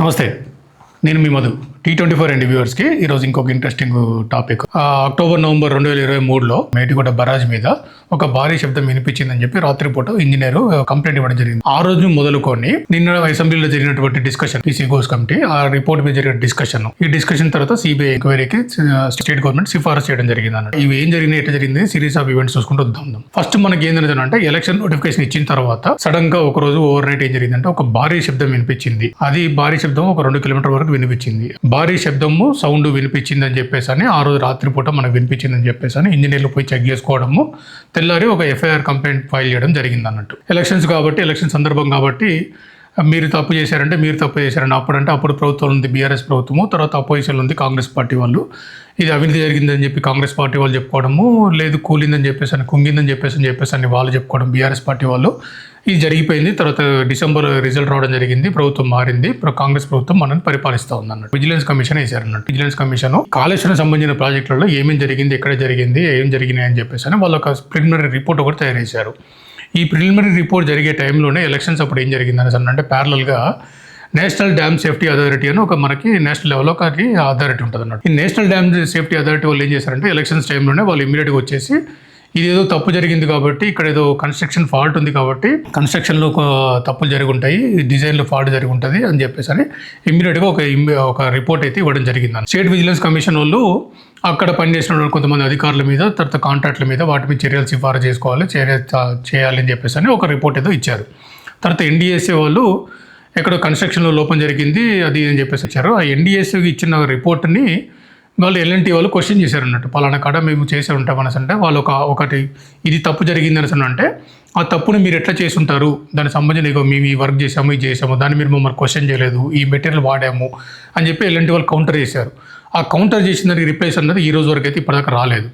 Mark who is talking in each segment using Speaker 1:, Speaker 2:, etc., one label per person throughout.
Speaker 1: నమస్తే నేను మీ Madhu. T twenty four and వ్యూవర్స్కి. ఈరోజు ఇంకొక ఇంట్రెస్టింగ్ టాపిక్ అక్టోబర్ నవంబర్ రెండు వేల ఇరవై మూడులో మేటిగూడ బరాజ్ మీద ఒక భారీ శబ్దం వినిపించిందని చెప్పి రాత్రిపూట ఇంజనీర్ కంప్లైంట్ ఇవ్వడం జరిగింది. ఆ రోజు మొదలుకొని నిన్న అసెంబ్లీలో జరిగినటువంటి డిస్కషన్ పీసీ గోస్ కమిటీ ఆ రిపోర్ట్ మీద జరిగిన డిస్కషన్ ఈ డిస్కషన్ తర్వాత సిబిఐ ఎంక్వైరీకి స్టేట్ గవర్నమెంట్ సిఫారసు చేయడం జరిగింది అన్నట్టు. ఇవి ఏం జరిగింది ఎట్లా జరిగింది సిరీస్ ఆఫ్ ఈవెంట్స్ చూసుకుంటూ వద్దాం ఫస్ట్ మనకి ఏంటంటే అంటే ఎలక్షన్ నోటిఫికేషన్ ఇచ్చిన తర్వాత సడన్గా ఒక రోజు ఓవర్ నైట్ ఏం జరిగిందంటే ఒక భారీ శబ్దం వినిపించింది. అది భారీ శబ్దం ఒక రెండు కిలోమీటర్ వరకు వినిపించింది. భారీ శబ్దము సౌండ్ వినిపించిందని చెప్పేసి అని ఆ రోజు రాత్రిపూట మనకు వినిపించిందని చెప్పేసి అని ఇంజనీర్లు పోయి చెక్ చేసుకోవడము. తెల్లారి ఒక ఎఫ్ఐఆర్ కంప్లైంట్ ఫైల్ చేయడం జరిగింది అన్నట్టు ఎలక్షన్స్ కాబట్టి ఎలక్షన్ సందర్భం కాబట్టి మీరు తప్పు చేశారంటే మీరు తప్పు చేశారని అప్పుడంటే అప్పుడు ప్రభుత్వం ఉంది బీఆర్ఎస్ ప్రభుత్వము. తర్వాత అపోజిషన్లో ఉంది కాంగ్రెస్ పార్టీ వాళ్ళు. ఇది అవినీతి జరిగిందని చెప్పి కాంగ్రెస్ పార్టీ వాళ్ళు చెప్పుకోవడము లేదు కూలిందని చెప్పేసి అని కుంగిందని చెప్పేసి అని చెప్పేసి అని వాళ్ళు చెప్పుకోవడం బీఆర్ఎస్ పార్టీ వాళ్ళు. ఇది జరిగిపోయింది తర్వాత డిసెంబర్ రిజల్ట్ రావడం జరిగింది ప్రభుత్వం మారింది కాంగ్రెస్ ప్రభుత్వం మనల్ని పరిపాలిస్తూ ఉంది అన్నట్టు విజిలెన్స్ కమిషన్ వేశారన్నట్టు. విజిలెన్స్ కమిషన్ కాళేశ్వరం సంబంధించిన ప్రాజెక్టులలో ఏమేమి జరిగింది ఎక్కడ జరిగింది ఏం జరిగినాయి అని చెప్పేసి అని వాళ్ళు ఒక ప్రిలిమినరీ రిపోర్ట్ ఒకటి తయారు చేశారు. ఈ ప్రిలిమినరీ రిపోర్ట్ జరిగే టైంలోనే ఎలక్షన్స్ అప్పుడు ఏం జరిగింది అనేసి అంటే ప్యారలల్గా నేషనల్ డ్యామ్ సేఫ్టీ అథారిటీ అని ఒక మనకి నేషనల్ లెవెల్లో ఒక అథారిటీ ఉంటుంది అన్నమాట ఈ నేషనల్ డ్యామ్ సేఫ్టీ అథారిటీ వాళ్ళు ఏం చేశారంటే ఎలక్షన్స్ టైంలోనే వాళ్ళు ఇమీడియట్గా వచ్చేసి ఇది ఏదో తప్పు జరిగింది కాబట్టి ఇక్కడ ఏదో కన్స్ట్రక్షన్ ఫాల్ట్ ఉంది కాబట్టి కన్స్ట్రక్షన్లో ఒక తప్పులు జరిగి ఉంటాయి డిజైన్లో ఫాల్ట్ జరిగి ఉంటుంది అని చెప్పేసి అని ఇమ్మీడియట్గా ఒక ఒక రిపోర్ట్ అయితే ఇవ్వడం జరిగింది స్టేట్ విజిలెన్స్ కమిషన్ వాళ్ళు అక్కడ పనిచేసిన కొంతమంది అధికారుల మీద తర్వాత కాంట్రాక్ట్ల మీద వాటి మీద చర్యలు సిఫారసు చేసుకోవాలి చర్య చేయాలని చేయాలి అని చెప్పేసి అని ఒక రిపోర్ట్ ఏదో ఇచ్చారు. తర్వాత ఎన్డీఎస్ఏ వాళ్ళు ఎక్కడో కన్స్ట్రక్షన్లో లోపం జరిగింది అది అని చెప్పేసి వచ్చారు ఆ ఎన్డీఎస్ఏకి ఇచ్చిన రిపోర్ట్ని వాళ్ళు ఎల్ఎన్టీ వాళ్ళు క్వశ్చన్ చేశారు అన్నట్టు. పలానా కాడ మేము చేసే ఉంటాం అనేసి అంటే వాళ్ళు ఒక ఒకటి ఇది తప్పు జరిగింది అనేసి అంటే ఆ తప్పుని మీరు ఎట్లా చేసి ఉంటారు? దానికి సంబంధించిన ఇగో మేము ఈ వర్క్ చేసాము ఇది చేసాము దాన్ని మీరు మమ్మల్ని క్వశ్చన్ చేయలేదు ఈ మెటీరియల్ వాడాము అని చెప్పి ఎల్ఎన్టీ వాళ్ళు కౌంటర్ చేశారు. ఆ కౌంటర్ చేసిన దానికి రిప్లైస్ అన్నది ఈ రోజు వరకు అయితే ఇప్పటిదాకా రాలేదు.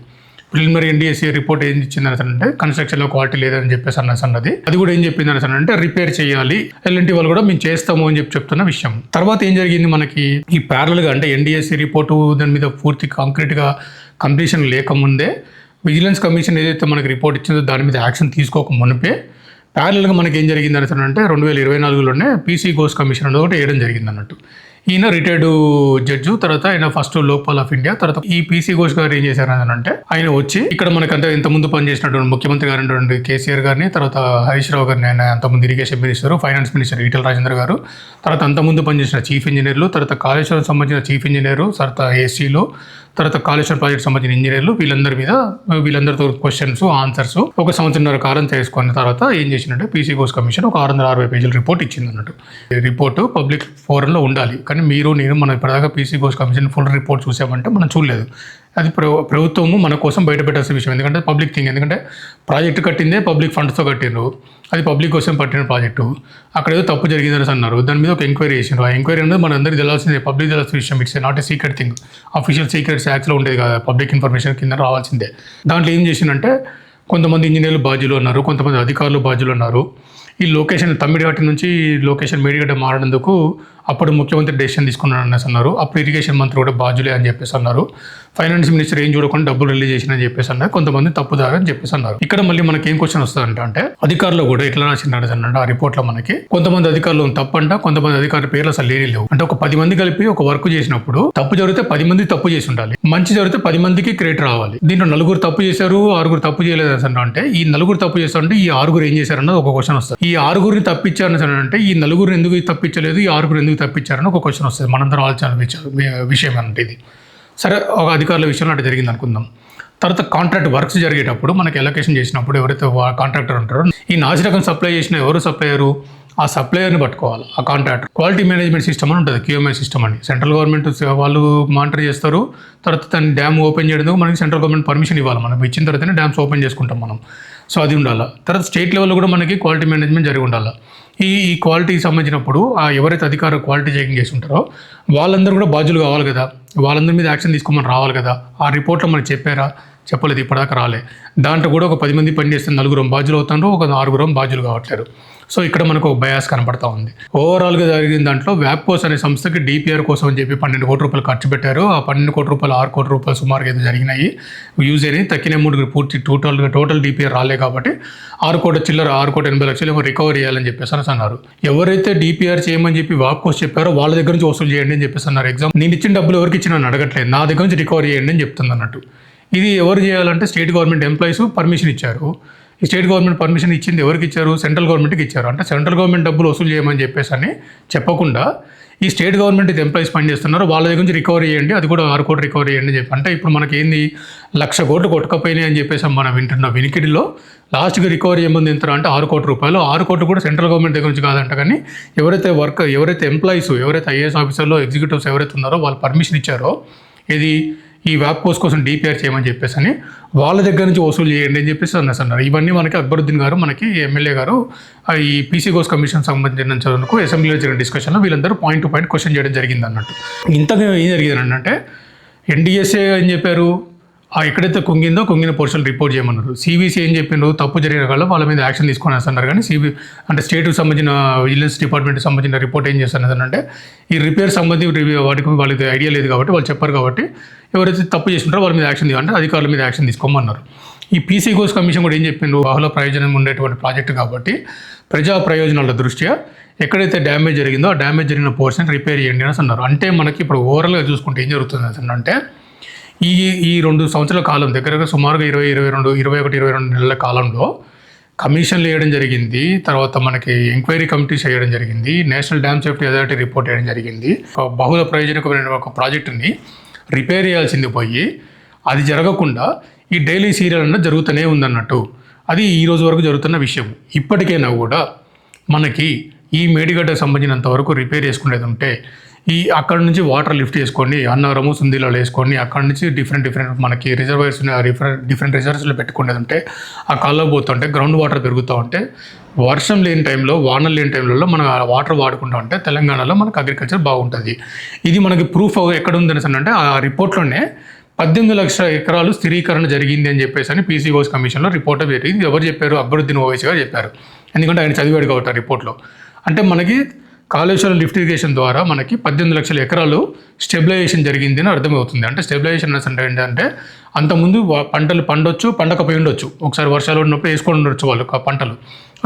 Speaker 1: ప్రిలిమినరీ ఎన్డీఎస్సీ రిపోర్ట్ ఏం ఇచ్చింది అనేసి అంటే కన్స్ట్రక్షన్లో క్వాలిటీ లేదని చెప్పేసి అన్నసి అన్నది అది కూడా ఏం చెప్పింది అనేసి అంటే రిపేర్ చేయాలి ఎల్ఎన్టీ వాళ్ళు కూడా మేము చేస్తాము అని చెప్పి చెప్తున్న విషయం. తర్వాత ఏం జరిగింది మనకి? ఈ ప్యారల్గా అంటే ఎన్డీఎస్సీ రిపోర్టు దాని మీద పూర్తి కాంక్రీట్గా కంప్లీషన్ లేకముందే విజిలెన్స్ కమిషన్ ఏదైతే మనకి రిపోర్ట్ ఇచ్చిందో దాని మీద యాక్షన్ తీసుకోక మునిపే ప్యారల్గా మనకి ఏం జరిగింది అనేసి అంటే రెండు వేల ఇరవై నాలుగులోనే పీసీ గోస్ కమిషన్ అనేది ఒకటి వేయడం జరిగింది అన్నట్టు. ఈయన రిటైర్డ్ జడ్జు తర్వాత ఆయన ఫస్ట్ లోక్పాల్ ఆఫ్ ఇండియా తర్వాత ఈ పీసీ ఘోష్ గారు ఏం చేశారు అని అంటే ఆయన వచ్చి ఇక్కడ మనకంటే ఇంత ముందు పనిచేసినటువంటి ముఖ్యమంత్రి గారు కేసీఆర్ గారిని తర్వాత హరీష్ రావు గారిని ఆయన అంతకుముందు irrigation minister finance minister Etela Rajender గారు తర్వాత అంతకుముందు పనిచేసిన చీఫ్ ఇంజనీర్లు తర్వాత కాళేశ్వరం సంబంధించిన చీఫ్ ఇంజనీరు తర్వాత ఏసీలు తర్వాత కాళేశ్వరం ప్రాజెక్ట్ సంబంధించిన ఇంజనీర్లు వీళ్ళందరి మీద వీళ్ళందరితో క్వశ్చన్స్ ఆన్సర్స్ ఒక సంవత్సరంన్నర కాలం చేసుకున్న తర్వాత ఏం చేసిందంటే పీసీ ఘోష్ కమిషన్ ఒక ఆరు వందల అరవై పేజీల రిపోర్ట్ ఇచ్చింది అన్నట్టు ఈ రిపోర్ట్ పబ్లిక్ ఫోరంలో ఉండాలి. కానీ మీరు నేను మనం ఇప్పటిదాకా పీసీ కోర్స్ కమిషన్ ఫుల్ రిపోర్ట్ చూసామంటే మనం చూడలేదు. అది ప్రభుత్వము మన కోసం బయట పెట్టాల్సిన విషయం. ఎందుకంటే పబ్లిక్ థింగ్ ఎందుకంటే ప్రాజెక్ట్ కట్టిందే పబ్లిక్ ఫండ్స్తో కట్టిండ్రు అది పబ్లిక్ కోసం పట్టిన ప్రాజెక్టు. అక్కడ ఏదో తప్పు జరిగిందని అన్నారు. దాని మీద ఒక ఎంక్వైరీ చేసిండ్రు. ఆ ఎంక్వైరీ అనేది మన అందరికీ పబ్లిక్ తెలాల్సిన విషయం. It's not a secret thing official secrets యాక్ట్లో ఉండేది కదా. పబ్లిక్ ఇన్ఫర్మేషన్ కింద రావాల్సిందే. దాంట్లో ఏం చేసిందంటే కొంతమంది ఇంజనీర్లు బాధ్యులు ఉన్నారు కొంతమంది అధికారులు బాధ్యులు ఉన్నారు ఈ లొకేషన్ తమ్మిడిగట్ట నుంచి లొకేషన్ మేడిగడ్డ మారడందుకు అప్పుడు ముఖ్యమంత్రి డెసిషన్ తీసుకున్నాడు అనేసి అన్నారు. అప్పుడు ఇరిగేషన్ మంత్రి కూడా బాధ్యులే అని చెప్పేసి అన్నారు. ఫైనాన్స్ మినిస్టర్ ఏం చూడకుండా డబ్బులు రిలీజ్ చేసిన అని చెప్పేసి అన్నారు. కొంతమంది తప్పుదారు అని చెప్పేసి అన్నారు. ఇక్కడ మళ్ళీ మనకి ఏం క్వశ్చన్ వస్తుంది అంటే అధికారులు కూడా ఎట్లా రాసినాడు అన్నట్టు ఆ రిపోర్ట్లో మనకి. కొంతమంది అధికారులు తప్పంట కొంతమంది అధికారుల పేర్లు అసలు లేని లేవు. అంటే ఒక పది మంది కలిపి ఒక వర్క్ చేసినప్పుడు తప్పు జరిగితే పది మంది తప్పు చేసి ఉండాలి. మంచి జరిగితే పది మందికి క్రెడిట్ రావాలి. దీంట్లో నలుగురు తప్పు చేశారు ఆరుగురు తప్పు చేయలేదు అని అంటే ఈ నలుగురు తప్పు చేస్తారంటే ఈ ఆరుగురు ఏం చేశారన్నది ఒక క్వశ్చన్ వస్తుంది. ఈ ఆరుగురిని తప్పించారని అంటే ఈ నలుగురు ఎందుకు తప్పించలేదు ఈ ఆరుగురు ఎందుకు తప్పించారని ఒక క్వశ్చన్ వస్తుంది. మనందరం ఆలోచన విషయం- విషయం అంటే ఇది. సరే ఒక అధికారుల విషయంలో అటు జరిగింది అనుకుందాం. తర్వాత కాంట్రాక్ట్ వర్క్స్ జరిగేటప్పుడు మనకి ఎలొకేషన్ చేసినప్పుడు ఎవరైతే కాంట్రాక్టర్ ఉంటారో ఈ నాసిరకం సప్లై చేసిన ఎవరు సప్లయరు ఆ సప్లయర్ని పట్టుకోవాలి ఆ కాంట్రాక్టర్ క్వాలిటీ మేనేజ్మెంట్ సిస్టమ్ అని ఉంటుంది క్యూఎంఐ సిస్టమ్ అని. సెంట్రల్ గవర్నమెంట్ వాళ్ళు మానిటర్ చేస్తారు. తర్వాత దాన్ని డ్యామ్ ఓపెన్ చేయడానికి మనకి సెంట్రల్ గవర్నమెంట్ పర్మిషన్ ఇవ్వాలి మనం. ఇచ్చిన తర్వాతనే డ్యామ్స్ ఓపెన్ చేసుకుంటాం మనం. సో అది ఉండాలి. తర్వాత స్టేట్ లెవెల్లో కూడా మనకి క్వాలిటీ మేనేజ్మెంట్ జరిగి ఉండాలి. ఈ ఈ క్వాలిటీకి సంబంధించినప్పుడు ఆ ఎవరైతే అధికారులు క్వాలిటీ చెకింగ్ చేసి ఉంటారో వాళ్ళందరూ కూడా బాధ్యులు కావాలి కదా. వాళ్ళందరి మీద యాక్షన్ తీసుకోమని రావాలి కదా. ఆ రిపోర్ట్లో మనకి చెప్పారా? చెప్పలేదు. ఇప్పటిదాకా రాలే. దాంట్లో కూడా ఒక పది మంది పనిచేస్తే నలుగురం బాధ్యులు అవుతారు ఒక ఆరుగురం బాధ్యులు కావట్లేరు సో ఇక్కడ మనకు ఒక బయాస్ కనపడతా ఉంది. ఓవరాల్గా జరిగిన దాంట్లో వ్యాప్కోస్ అనే సంస్థకి డిపిఆర్ కోసం అని చెప్పి పన్నెండు కోట్ల రూపాయలు ఖర్చు పెట్టారు. ఆ పన్నెండు కోట్ల రూపాయలు ఆరు కోట్ల రూపాయలు సుమారుగా అయితే జరిగినాయి. యూజ్ అయినాయి తక్కిన మూడు పూర్తి టోటల్గా టోటల్ డిపిఆర్ రాలే కాబట్టి ఆరు కోట్ల చిల్లర ఆరు కోట్ల ఎనభై లక్షలు ఏమో రికవరీ చేయాలని చెప్పేసి అనేసి అన్నారు. ఎవరైతే డిపిఆర్ చేయమని చెప్పి వాప్కోస్ చెప్పారో వాళ్ళ దగ్గర నుంచి వసూలు చేయండి అని చెప్పేసి అన్నారు. ఎగ్జామ్ నేను ఇచ్చిన డబ్బులు ఎవరికి ఇచ్చినా అడగట్లేదు. నా దగ్గర నుంచి రికవరీ చేయండి అని చెప్తుంది అన్నట్టు. ఇది ఎవరు చేయాలంటే స్టేట్ గవర్నమెంట్ ఎంప్లాయీస్ పర్మిషన్ ఇచ్చారు. ఈ స్టేట్ గవర్నమెంట్ పర్మిషన్ ఇచ్చింది ఎవరికి ఇచ్చారు? సెంట్రల్ గవర్నమెంట్కి ఇచ్చారు. అంటే సెంట్రల్ గవర్నమెంట్ డబ్బులు వసూలు చేయమని చెప్పేసి అని చెప్పకుండా ఈ స్టేట్ గవర్నమెంట్ ఇది ఎంప్లాయీస్ పనిచేస్తున్నారు. వాళ్ళ దగ్గర నుంచి రికవరీ చేయండి. అది కూడా ఆరు కోట్లు రికవరీ చేయండి అని చెప్పి. అంటే ఇప్పుడు మనకి ఏంది లక్ష కోట్లు కొట్టుకపోయినాయి అని చెప్పేసి మనం వింటున్న వినికిడిలో లాస్ట్కి రికవరీ ఏముంది ఎంత అంటే ఆరు కోట్ల రూపాయలు. ఆరు కోట్లు కూడా సెంట్రల్ గవర్నమెంట్ దగ్గర నుంచి కాదంట. కానీ ఎవరైతే వర్క్ ఎవరైతే ఎంప్లాయీస్ ఎవరైతే ఐఏఎస్ ఆఫీసర్లో ఎగ్జిక్యూటివ్స్ ఎవరైతే ఉన్నారో వాళ్ళు పర్మిషన్ ఇచ్చారో ఇది ఈ వ్యాప్ కోర్స్ కోసం డిపిఆర్ చేయమని చెప్పేసి అని వాళ్ళ దగ్గర నుంచి వసూలు చేయండి అని చెప్పేసి అన్నసి అన్నారు ఇవన్నీ మనకి అక్బరుద్దీన్ గారు మనకి ఎమ్మెల్యే గారు ఈ పీసీ కోర్స్ కమిషన్ సంబంధించినందుకు అసెంబ్లీలో జరిగిన డిస్కషన్లో వీళ్ళందరూ పాయింట్ టు పాయింట్ క్వశ్చన్ చేయడం జరిగింది అన్నట్టు ఇంతగా ఏం జరిగింది అంటే ఎన్డీఎస్ఏ అని చెప్పారు ఆ ఎక్కడైతే కుంగిందో కుంగిన పోర్షన్ రిపోర్ట్ చేయమన్నారు. సిబిసి ఏం చెప్పిండ్రు? తప్పు జరిగిన వాళ్ళు వాళ్ళ మీద యాక్షన్ తీసుకొని వస్తున్నారు. కానీ సిబి అంటే స్టేట్కి సంబంధించిన విజిలెన్స్ డిపార్ట్మెంట్కి సంబంధించిన రిపోర్ట్ ఏం చేస్తున్నది అంటే ఈ రిపేర్ సంబంధించి వాటికి వాళ్ళకి ఐడియా లేదు కాబట్టి వాళ్ళు చెప్పారు కాబట్టి ఎవరైతే తప్పు చేసినారో వాళ్ళ మీద యాక్షన్ తీయాలంటే అధికారుల మీద యాక్షన్ తీసుకోమన్నారు. ఈ పీసీ కోర్స్ కమిషన్ కూడా ఏం చెప్పిండ్రు? బహుళ ప్రయోజనం ఉండేటువంటి ప్రాజెక్ట్ కాబట్టి ప్రజా ప్రయోజనాల దృష్ట్యా ఎక్కడైతే డ్యామేజ్ జరిగిందో ఆ డ్యామేజ్ జరిగిన పోర్షన్ రిపేర్ చేయండి అని అన్నారు. అంటే మనకి ఇప్పుడు ఓవరాల్గా చూసుకుంటే ఏం జరుగుతుంది అంటే ఈ ఈ రెండు సంవత్సరాల కాలం దగ్గరగా సుమారుగా ఇరవై ఇరవై రెండు ఇరవై ఒకటి ఇరవై రెండు నెలల కాలంలో కమిషన్లు వేయడం జరిగింది. తర్వాత మనకి ఎంక్వైరీ కమిటీస్ వేయడం జరిగింది. National dam safety authority report వేయడం జరిగింది. బహుళ ప్రయోజనకమైన ఒక ప్రాజెక్టుని రిపేర్ చేయాల్సింది పోయి అది జరగకుండా ఈ డైలీ సీరియల్ అన్న జరుగుతూనే ఉందన్నట్టు. అది ఈ రోజు వరకు జరుగుతున్న విషయం. ఇప్పటికైనా కూడా మనకి ఈ మేడిగడ్డకు సంబంధించినంత వరకు రిపేర్ చేసుకునేది ఉంటే ఈ అక్కడ నుంచి వాటర్ లిఫ్ట్ చేసుకొని అన్నవరము సుందీలలో వేసుకొని అక్కడ నుంచి డిఫరెంట్ డిఫరెంట్ మనకి రిజర్వాయర్స్ డిఫరెంట్ డిఫరెంట్ రిజర్వ్స్లో పెట్టుకునేది ఉంటే ఆ కాల్లో పోతుంటే గ్రౌండ్ వాటర్ పెరుగుతూ ఉంటే వర్షం లేని టైంలో వానలు లేని టైంలలో మనం ఆ వాటర్ వాడుకుంటూ ఉంటే తెలంగాణలో మనకు అగ్రికల్చర్ బాగుంటుంది. ఇది మనకి ప్రూఫ్ ఎక్కడ ఉంది అంటే ఆ రిపోర్ట్లోనే పద్దెనిమిది లక్షల ఎకరాలు స్థిరీకరణ జరిగింది అని చెప్పేసి అని పీసీఓస్ కమిషన్లో రిపోర్ట్ పెట్టి ఎవరు చెప్పారు? అక్బరుద్దీన్ ఓవైసీ గారు చెప్పారు. ఎందుకంటే ఆయన చదివాడు కాబట్టి ఆ రిపోర్ట్లో. అంటే మనకి కాళేశ్వరం లిఫ్ట్ ఇరిగేషన్ ద్వారా మనకి పద్దెనిమిది లక్షల ఎకరాలు స్టెబిలైజేషన్ జరిగింది అని అర్థమవుతుంది. అంటే స్టెబిలైజేషన్ అంటే ఏంటంటే అంతకుముందు పంటలు పండొచ్చు పండకపోయి ఉండొచ్చు. ఒకసారి వర్షాలు ఉన్నప్పుడు వేసుకొని ఉండొచ్చు వాళ్ళు ఆ పంటలు.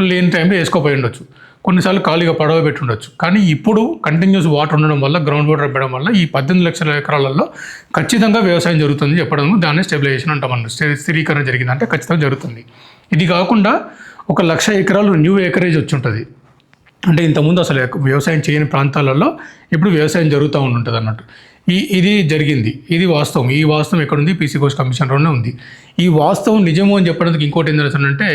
Speaker 1: లేని టైంలో వేసుకోపోయి ఉండొచ్చు. కొన్నిసార్లు ఖాళీగా పడవ పెట్టి ఉండొచ్చు. కానీ ఇప్పుడు కంటిన్యూస్ వాటర్ ఉండడం వల్ల గ్రౌండ్ వాటర్ పెట్టడం వల్ల ఈ పద్దెనిమిది లక్షల ఎకరాలలో ఖచ్చితంగా వ్యవసాయం జరుగుతుంది చెప్పడం దాన్ని స్టెబిలైజేషన్ అంటాం మనం. స్థిరీకరణ జరిగిందంటే ఖచ్చితంగా జరుగుతుంది. ఇది కాకుండా ఒక లక్ష ఎకరాలు న్యూ ఎకరేజ్ వచ్చి ఉంటుంది. అంటే ఇంతకుముందు అసలు వ్యవసాయం చేయని ప్రాంతాలలో ఇప్పుడు వ్యవసాయం జరుగుతూ ఉంటుంది అన్నట్టు ఈ ఇది జరిగింది. ఇది వాస్తవం. ఈ వాస్తవం ఎక్కడుంది? పీసీ కోస్ట్ కమిషన్లోనే ఉంది. ఈ వాస్తవం నిజము అని చెప్పడానికి ఇంకోటి ఏం జరుగుతుందంటే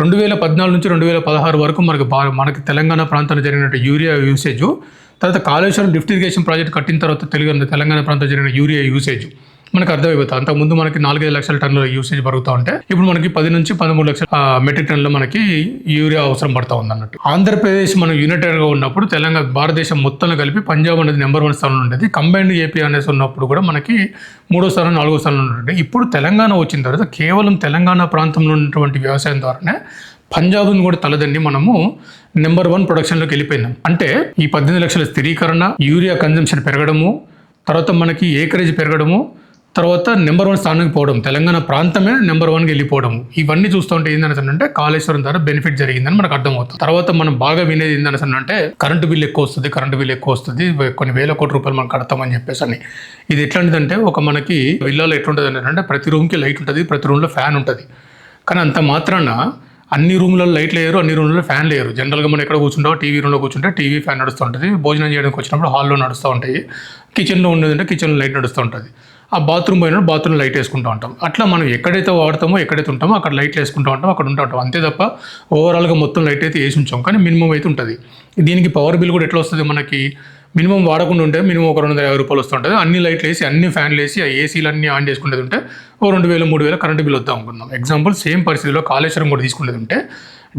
Speaker 1: రెండు వేల పద్నాలుగు నుంచి రెండు వేల పదహారు వరకు మనకు మనకి తెలంగాణ ప్రాంతంలో జరిగినట్టు యూరియా యూసేజ్ తర్వాత కాళేశ్వరం లిఫ్ట్ ఇరిగేషన్ ప్రాజెక్ట్ కట్టిన తర్వాత తెలుగు తెలంగాణ ప్రాంతంలో జరిగిన యూరియా యూసేజ్. మనకు అర్థమైపోతుంది. అంతకుముందు మనకి నాలుగైదు లక్షల టన్నుల యూసేజ్ పెరుగుతూ ఉంటే ఇప్పుడు మనకి పది నుంచి పదమూడు లక్షల మెట్రిక్ టన్నులు మనకి యూరియా అవసరం పడతా ఉంది అన్నట్టు ఆంధ్రప్రదేశ్ మనం యునైటెడ్గా ఉన్నప్పుడు తెలంగాణ భారతదేశం మొత్తంలో కలిపి పంజాబ్ అనేది నెంబర్ వన్ స్థానంలో ఉండేది. కంబైన్డ్ ఏపీ అనేసి ఉన్నప్పుడు కూడా మనకి మూడో స్థానం నాలుగో స్థానంలో ఉంటుంది ఇప్పుడు తెలంగాణ వచ్చిన తర్వాత కేవలం తెలంగాణ ప్రాంతంలో ఉన్నటువంటి వ్యవసాయం ద్వారానే పంజాబ్ని కూడా తలదండి మనము నెంబర్ వన్ ప్రొడక్షన్లోకి వెళ్ళిపోయినాం. అంటే ఈ పద్దెనిమిది లక్షల స్థిరీకరణ యూరియా కన్జంప్షన్ పెరగడము తర్వాత మనకి ఏకరేజ్ పెరగడము తర్వాత నెంబర్ వన్ స్థానానికి పోవడం తెలంగాణ ప్రాంతమే నెంబర్ వన్కి వెళ్ళిపోవడం ఇవన్నీ చూస్తుంటే ఏంటనేసి అంటే కాళేశ్వరం ద్వారా బెనిఫిట్ జరిగిందని మనకు అర్థమవుతుంది. తర్వాత మనం బాగా వినేది ఏంటంటే అంటే కరెంటు బిల్ ఎక్కువ వస్తుంది కరెంటు బిల్ ఎక్కువ వస్తుంది కొన్ని వేల కోట్ల రూపాయలు మనం కడతామని చెప్పేసి అని. ఇది ఎట్లాంటిదంటే ఒక మనకి విల్లాలో ఎట్లుంటుంది అంటే ప్రతి రూమ్కి లైట్ ఉంటుంది ప్రతి రూమ్లో ఫ్యాన్ ఉంటుంది. కానీ అంత మాత్రాన అన్ని రూమ్లలో లైట్లు లేరు అన్ని రూమ్లలో ఫ్యాన్ లేరు. జనరల్గా మనం ఎక్కడ కూర్చుంటాం టీవీ రూమ్లో కూర్చుంటే టీవీ ఫ్యాన్ నడుస్తూ ఉంటుంది భోజనం చేయడానికి వచ్చినప్పుడు హాల్లో నడుస్తూ ఉంటాయి. కిచెన్లో ఉండేదంటే కిచెన్లో లైట్ నడుస్తూ ఉంటుంది. ఆ బాత్రూమ్ పోయినప్పుడు బాత్రూమ్ లైట్ వేసుకుంటూ ఉంటాం. అట్లా మనం ఎక్కడైతే వాడతామో ఎక్కడైతే ఉంటామో అక్కడ లైట్లు వేసుకుంటూ ఉంటాం అక్కడ ఉంటా ఉంటాం. అంతే తప్ప ఓవరాల్గా మొత్తం లైట్ అయితే వేసి ఉంచాం. కానీ మినిమం అయితే ఉంటుంది. దీనికి పవర్ బిల్ కూడా ఎట్లా వస్తుంది మనకి? మినిమం వాడకుండా ఉంటే మినిమం ఒక రెండు వందల యాభై రూపాయలు వస్తుంటుంది అన్ని లైట్లు వేసి అన్ని ఫ్యాన్లు వేసి ఆ ఏసీలు అన్ని ఆన్ చేసుకునేది ఉంటే ఓ రెండు వేలు మూడు వేల కరెంట్ బిల్ వద్దాం అనుకుందాం ఎగ్జాంపుల్ సేమ్ పరిస్థితిలో కాళేశ్వరం కూడా తీసుకునేది ఉంటే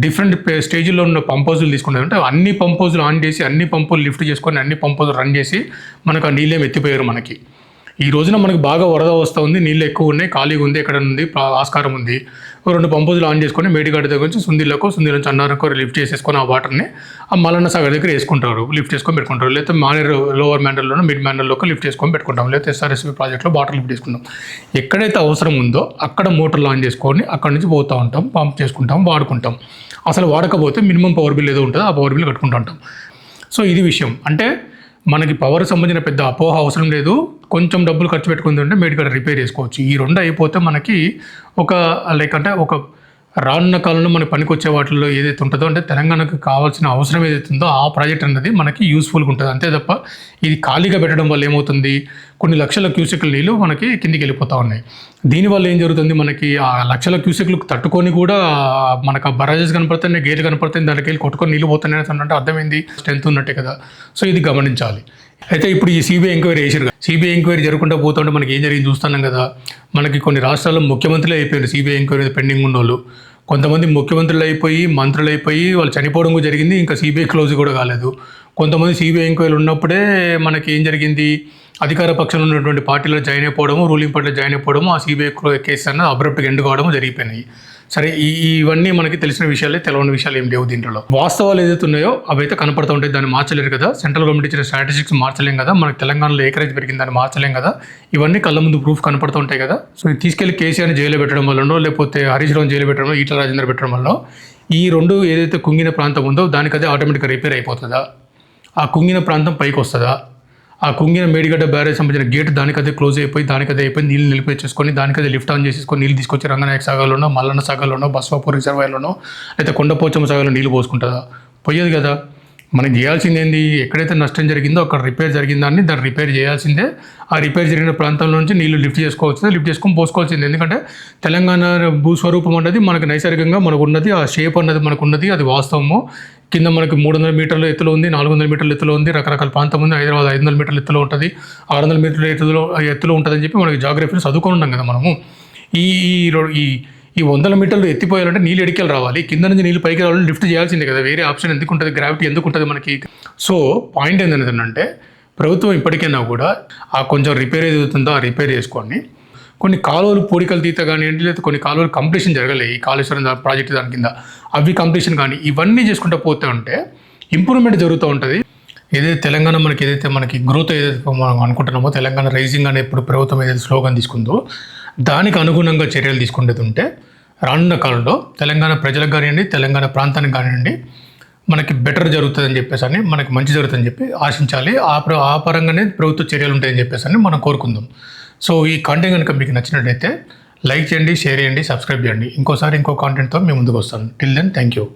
Speaker 1: డిఫరెంట్ స్టేజ్లో ఉన్న పంపోజులు తీసుకునేది ఉంటే అన్ని పంపోజులు ఆన్ చేసి అన్ని పంపులు లిఫ్ట్ చేసుకొని అన్ని పంపోజులు రన్ చేసి మనకు ఆ నీళ్ళేం ఎత్తిపోయారు మనకి. ఈ రోజున మనకి బాగా వరద వస్తూ ఉంది నీళ్ళు ఎక్కువ ఉన్నాయి ఖాళీగా ఉంది ఎక్కడ ఉంది ఆస్కారం ఉంది. రెండు పంపులు ఆన్ చేసుకొని మేడిగడ్డ దగ్గర నుంచి సుందిలకు సుంది నుంచి అన్నారకో లిఫ్ట్ చేసేసుకొని ఆ వాటర్ని ఆ మల్లన్న సాగర్ దగ్గర వేసుకుంటారు. లిఫ్ట్ చేసుకొని పెట్టుకుంటారు. లేకపోతే మానేర్ లోవర్ మ్యాండల్లోనూ మిడ్ మ్యాండల్లోకి లిఫ్ట్ చేసుకొని పెట్టుకుంటాం. లేకపోతే ఎస్ఆర్ఎస్పీ ప్రాజెక్ట్లో వాటర్ లిఫ్ట్ చేసుకుంటాం. ఎక్కడైతే అవసరం ఉందో అక్కడ మోటార్లు ఆన్ చేసుకొని అక్కడ నుంచి పోతూ ఉంటాం పంప్ చేసుకుంటాం వాడుకుంటాం. అసలు వాడకపోతే మినిమం పవర్ బిల్ ఏదో ఉంటుందో ఆ పవర్ బిల్ కట్టుకుంటూ ఉంటాం. సో ఇది విషయం. అంటే మనకి పవర్ సంబంధించిన పెద్ద అపోహ అవసరం లేదు. కొంచెం డబ్బులు ఖర్చు పెట్టుకుంది ఉంటే మేడికడ రిపేర్ చేసుకోవచ్చు. ఈ రెండు అయిపోతే మనకి ఒక లైక్ అంటే ఒక రానున్న కాలంలో మన పనికొచ్చే వాటిల్లో ఏదైతే ఉంటుందో అంటే తెలంగాణకు కావాల్సిన అవసరం ఏదైతే ఉందో ఆ ప్రాజెక్ట్ అనేది మనకి యూస్ఫుల్గా ఉంటుంది. అంతే తప్ప ఇది ఖాళీగా పెట్టడం వల్ల ఏమవుతుంది? కొన్ని లక్షల క్యూసెక్ల నీళ్ళు మనకి కిందికి వెళ్ళిపోతూ ఉన్నాయి. దీనివల్ల ఏం జరుగుతుంది? మనకి ఆ లక్షల క్యూసెక్లు తట్టుకొని కూడా మనకు ఆ బరాజెస్ కనపడుతున్నాయి గేట్లు కనపడుతుంది దానికి వెళ్ళి కొట్టుకొని నీళ్ళు పోతున్నాయి అంటే అర్థమైంది? స్ట్రెంత్ ఉన్నట్టే కదా. సో ఇది గమనించాలి. అయితే ఇప్పుడు ఈ సిబిఐ ఎంక్వైరీ వేసారు సిబిఐ ఎంక్వైరీ జరగకుండా పోతుంటే మనకి ఏం జరిగింది చూస్తున్నాం కదా. మనకి కొన్ని రాష్ట్రాల్లో ముఖ్యమంత్రులు అయిపోయారు సిబిఐ ఎంక్వైరీ పెండింగ్ ఉన్న వాళ్ళు కొంతమంది ముఖ్యమంత్రులు అయిపోయి మంత్రులు అయిపోయి వాళ్ళు చనిపోవడం కూడా జరిగింది ఇంకా సిబిఐ క్లోజ్ కూడా కాలేదు. కొంతమంది సిబిఐ ఎంక్వైరీలు ఉన్నప్పుడే మనకి ఏం జరిగింది? అధికార పక్షంలో ఉన్నటువంటి పార్టీలో జాయిన్ అయిపోవడము రూలింగ్ పార్టీలో జాయిన్ అయిపోవడము ఆ సిబిఐ కేసు అన్న అబ్రప్ట్గా ఎండ్ కావడము జరిగిపోయినాయి. సరే ఈ ఇవన్నీ మనకి తెలిసిన విషయాలే తెలవని విషయాలు ఏం లేవు దీంట్లో. వాస్తవాలు ఏదైతే ఉన్నాయో అవైతే కనపడుతూ ఉంటాయి దాన్ని మార్చలేరు కదా. సెంట్రల్ గవర్నమెంట్ ఇచ్చిన స్ట్రాటజిక్స్ మార్చలేం కదా. మనకి తెలంగాణలో ఏకరేజ్ పెరిగింది దాన్ని మార్చలేం కదా. ఇవన్నీ కళ్ళ ముందు ప్రూఫ్ కనపడుతూ ఉంటాయి కదా. సో ఇది తీసుకెళ్ళి కేసీఆర్ని జైలు పెట్టడం వల్లనో లేకపోతే హరీష్ రావు జైలు పెట్టడం ఈటల రాజేంద్ర పెట్టడం వల్ల ఈ రెండు ఏదైతే కుంగిన ప్రాంతం ఉందో దానికదే ఆటోమేటిక్గా రిపేర్ అయిపోతుందా? ఆ కుంగిన ప్రాంతం పైకి వస్తుందా? ఆ కుంగిన మేడిగడ్డ బ్యారేజ్ సంబంధించిన గేట్ దానికదే క్లోజ్ అయిపోయి దానికదే అయిపోయి నీళ్ళు నిలిపేసేసుకొని దానికదే లిఫ్ట్ ఆన్ చేసేసుకొని నీళ్ళు తీసుకొచ్చి రంగనాయక సాగర్లోనో మల్లన్న సాగర్లోనో బస్వాపూర్ రిజర్వాయర్లోనో లేదా కొండపోచమ్మ సాగర్లో నీళ్ళు పోసుకుంటుందా? పోయేది కదా. మనం చేయాల్సింది ఏంది? ఎక్కడైతే నష్టం జరిగిందో అక్కడ రిపేర్ జరిగిందాన్ని దాన్ని రిపేర్ చేయాల్సిందే. ఆ రిపేర్ జరిగిన ప్రాంతంలో నుంచి నీళ్ళు లిఫ్ట్ చేసుకోవచ్చు లిఫ్ట్ చేసుకొని పోసుకోవాల్సింది. ఎందుకంటే తెలంగాణ భూస్వరూపం అన్నది మనకు నైసర్గికంగా మనకు ఉన్నది ఆ షేప్ అన్నది మనకు ఉన్నది అది వాస్తవము. కింద మనకి మూడు వందల మీటర్ల ఎత్తులో ఉంది నాలుగు వందల మీటర్ల ఎత్తులో ఉంది రకరకాల ప్రాంతం ఉంది. హైదరాబాద్ ఐదు వందల మీటర్ల ఎత్తులో ఉంటుంది ఆరు వందల మీటర్ల ఎత్తులో ఎత్తులో ఉంటుందని చెప్పి మనకి జాగ్రఫీలో చదువుకొని ఉన్నాం కదా మనము. ఈ ఈ ఈ వందల మీటర్లు ఎత్తిపోయాలంటే నీళ్ళు ఎడికెళ్ళి రావాలి. కింద నుంచి నీళ్ళు పైకి రావాలి లిఫ్ట్ చేయాల్సిందే కదా. వేరే ఆప్షన్ ఎందుకు ఉంటుంది? గ్రావిటీ ఎందుకు ఉంటుంది మనకి? సో పాయింట్ ఏంటంటే ప్రభుత్వం ఇప్పటికైనా కూడా ఆ కొంచెం రిపేర్ ఏదవుతుందో ఆ రిపేర్ చేసుకోండి. కొన్ని కాలువలు పూడికలు తీత కానివ్వండి లేదా కొన్ని కాలువలు కంప్లీషన్ జరగలే ఈ కాళేశ్వరం ప్రాజెక్ట్ దాని కింద. అవి కంప్లీషన్ కానీ ఇవన్నీ చేసుకుంటూ పోతే ఉంటే ఇంప్రూవ్మెంట్ జరుగుతూ ఉంటుంది. ఏదైతే తెలంగాణ మనకి ఏదైతే మనకి గ్రోత్ ఏదైతే మనం అనుకుంటున్నామో తెలంగాణ రైజింగ్ అనే ఇప్పుడు ప్రభుత్వం ఏదైతే స్లోగన్ తీసుకుందో దానికి అనుగుణంగా చర్యలు తీసుకునేది ఉంటే రానున్న కాలంలో తెలంగాణ ప్రజలకు కానివ్వండి తెలంగాణ ప్రాంతానికి కానివ్వండి మనకి బెటర్ జరుగుతుందని చెప్పేసి అని మనకి మంచి జరుగుతుందని చెప్పి ఆశించాలి. ఆ ప్ర ఆ పరంగానే ప్రభుత్వ చర్యలు ఉంటాయని చెప్పేసి అని మనం కోరుకుందాం. సో ఈ కంటెంట్ కనుక మీకు నచ్చినట్లయితే లైక్ చేయండి షేర్ చేయండి సబ్స్క్రైబ్ చేయండి. ఇంకోసారి ఇంకో కాంటెంట్తో మేము ముందుకు వస్తాను. Till then thank you